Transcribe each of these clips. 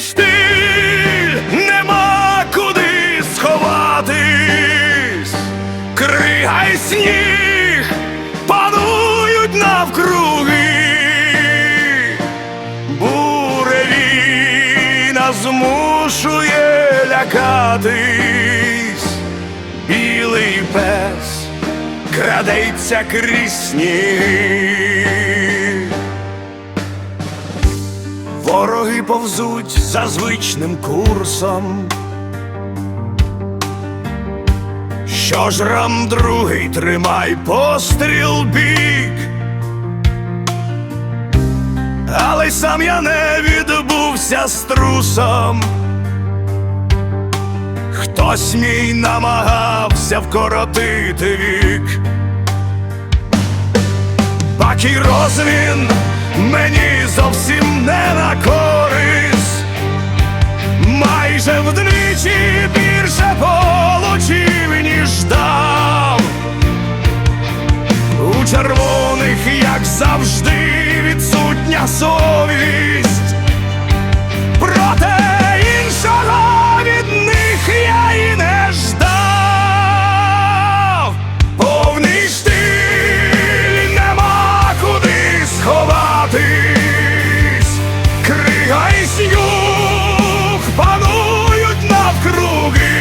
штиль, нема куди сховатись, крига й сніг панують навкруги, буревіна змушує лякатись, білий пес крадеться крізь сніг. Повзуть за звичним курсом. Що ж рам другий тримай постріл бік. Але й сам я не відбувся з трусом. Хтось мій намагався вкоротити вік. Такий розвін мені зовсім не совість. Проте іншого від них я і не ждав. Повний штиль, нема куди сховатись. Крига і сніг панують навкруги.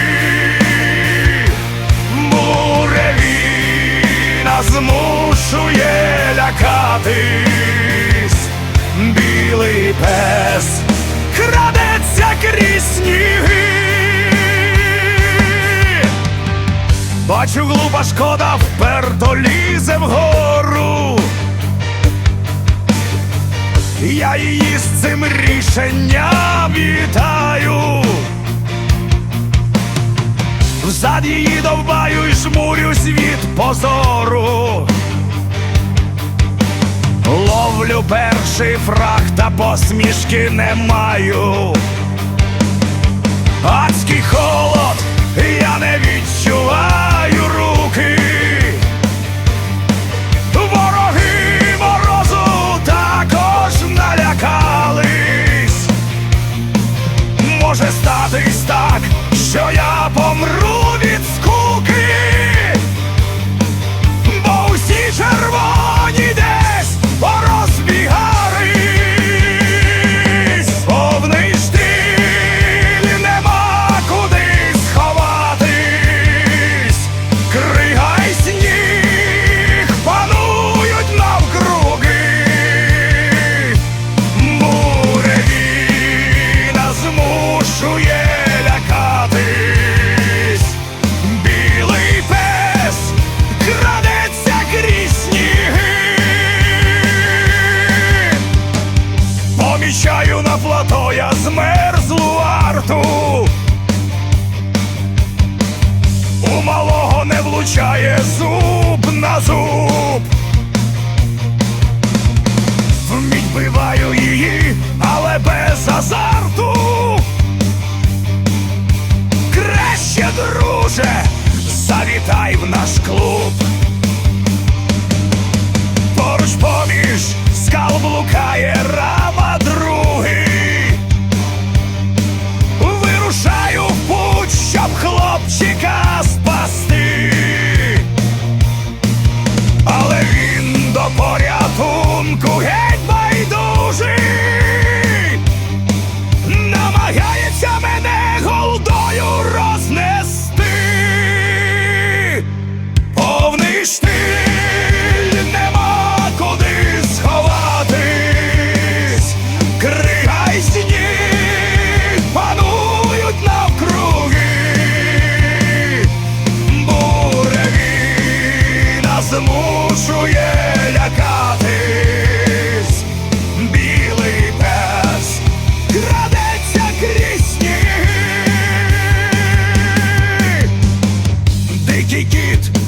Буревіна змушує лякатись. Крізь сніги. Бачу, глупа шкода вперто лізе вгору. Я її з цим рішенням вітаю. Взад її довбаю і жмурюсь від позору. Ловлю перший фраг та посмішки не маю. Адський холод, я не відчуваю Помічаю на плато я змерзлу арту. У малого не влучає зуб на зуб. Вміть биваю її, але без азарту. Краще, друже, завітай в наш клуб. Поруч поміж скал блукає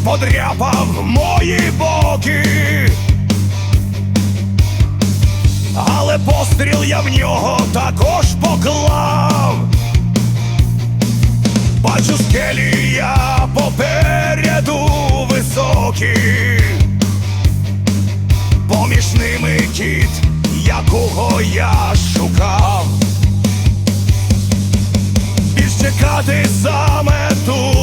подряпав мої боки. Але постріл я в нього також поклав. Бачу скелі я попереду високі. Поміж ними кіт, якого я шукав. Ховати саме тут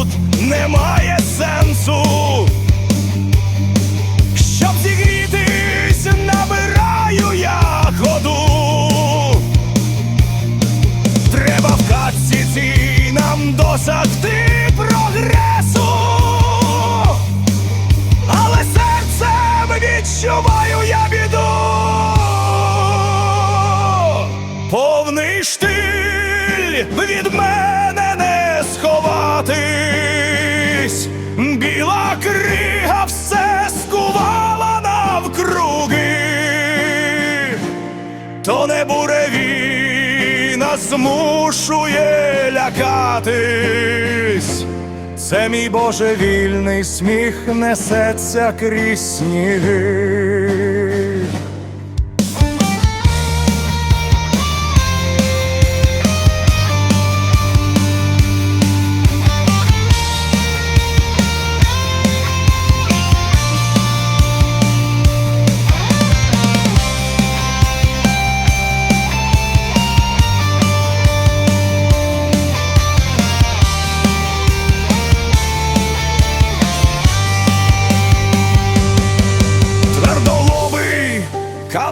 То нас змушує лякатись. Це мій божевільний сміх несеться крізь сніги.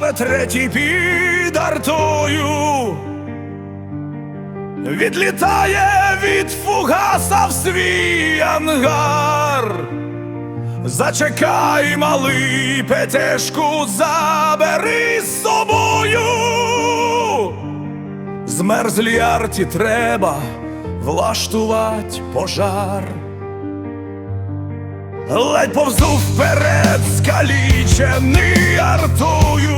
Каве третій під артою. Відлітає від фугаса в свій ангар. Зачекай, малий петешку, забери з собою. Змерзлій арті треба влаштувати пожар. Ледь повзу вперед, скалічений артую,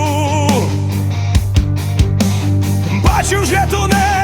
Бачу вже тунелі